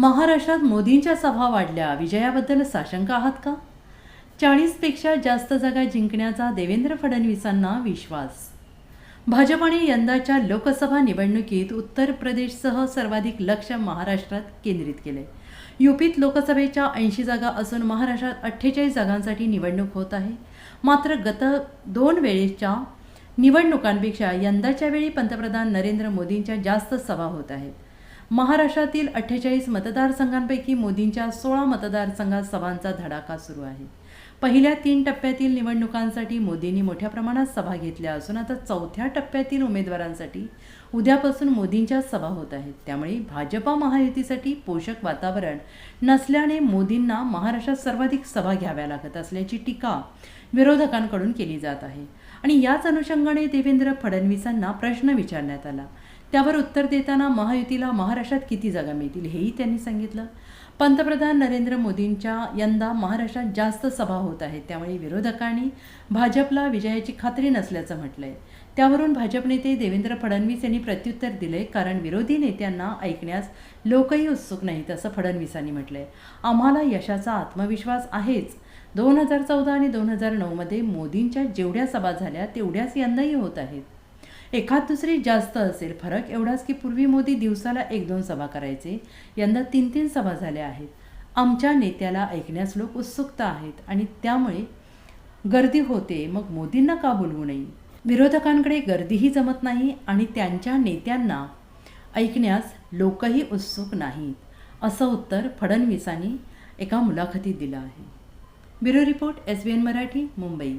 महाराष्ट्रात मोदींच्या सभा वाढल्या. विजयाबद्दल साशंक आहात का? चाळीसपेक्षा जास्त जागा जिंकण्याचा देवेंद्र फडणवीसांना विश्वास. भाजपाने यंदाच्या लोकसभा निवडणुकीत उत्तर प्रदेशसह सर्वाधिक लक्ष महाराष्ट्रात केंद्रित केले. युपीत लोकसभेच्या ऐंशी जागा असून महाराष्ट्रात अठ्ठेचाळीस जागांसाठी निवडणूक होत आहे. मात्र गत दोन वेळेच्या निवडणुकांपेक्षा यंदाच्या वेळी पंतप्रधान नरेंद्र मोदींच्या जास्त सभा होत आहेत. महाराष्ट्रातील अठ्ठेचाळीस मतदारसंघांपैकी मोदींच्या सोळा मतदारसंघात सभांचा धडाका सुरू आहे. पहिल्या तीन टप्प्यातील निवडणुकांसाठी मोदींनी मोठ्या प्रमाणात सभा घेतल्या असून आता चौथ्या टप्प्यातील उमेदवारांसाठी उद्यापासून मोदींच्या सभा होत आहेत. त्यामुळे भाजपा महायुतीसाठी पोषक वातावरण नसल्याने मोदींना महाराष्ट्रात सर्वाधिक सभा घ्याव्या लागत असल्याची टीका विरोधकांकडून केली जात आहे. आणि याच अनुषंगाने देवेंद्र फडणवीसांना प्रश्न विचारण्यात आला. त्यावर उत्तर देताना महायुतीला महाराष्ट्रात किती जागा मिळतील हेही त्यांनी सांगितलं. पंतप्रधान नरेंद्र मोदींच्या यंदा महाराष्ट्रात जास्त सभा होत आहेत. त्यामुळे विरोधकांनी भाजपला विजयाची खात्री नसल्याचं म्हटलं आहे त्यावरून भाजप नेते देवेंद्र फडणवीस यांनी प्रत्युत्तर दिले कारण विरोधी नेत्यांना ऐकण्यास लोकही उत्सुक नाहीत असं फडणवीसांनी म्हटलंय. आम्हाला यशाचा आत्मविश्वास आहेच. दोन हजार चौदा आणि दोन हजार नऊमध्ये मोदींच्या जेवढ्या सभा झाल्या तेवढ्याच यंदाही होत आहेत. एखाद दुसरी जास्त असेल फरक एवढाच की पूर्वी मोदी दिवसाला एक दोन सभा करायचे यंदा तीन तीन सभा झाल्या आहेत. आमच्या नेत्याला ऐकण्यास लोक उत्सुकता आहेत आणि त्यामुळे गर्दी होते मग मोदींना का बोलवू नये? विरोधकांकडे गर्दीही जमत नाही आणि त्यांच्या नेत्यांना ऐकण्यास लोकही उत्सुक नाहीत असं उत्तर फडणवीसांनी एका मुलाखतीत दिलं आहे. Bureau report S B N Marathi Mumbai.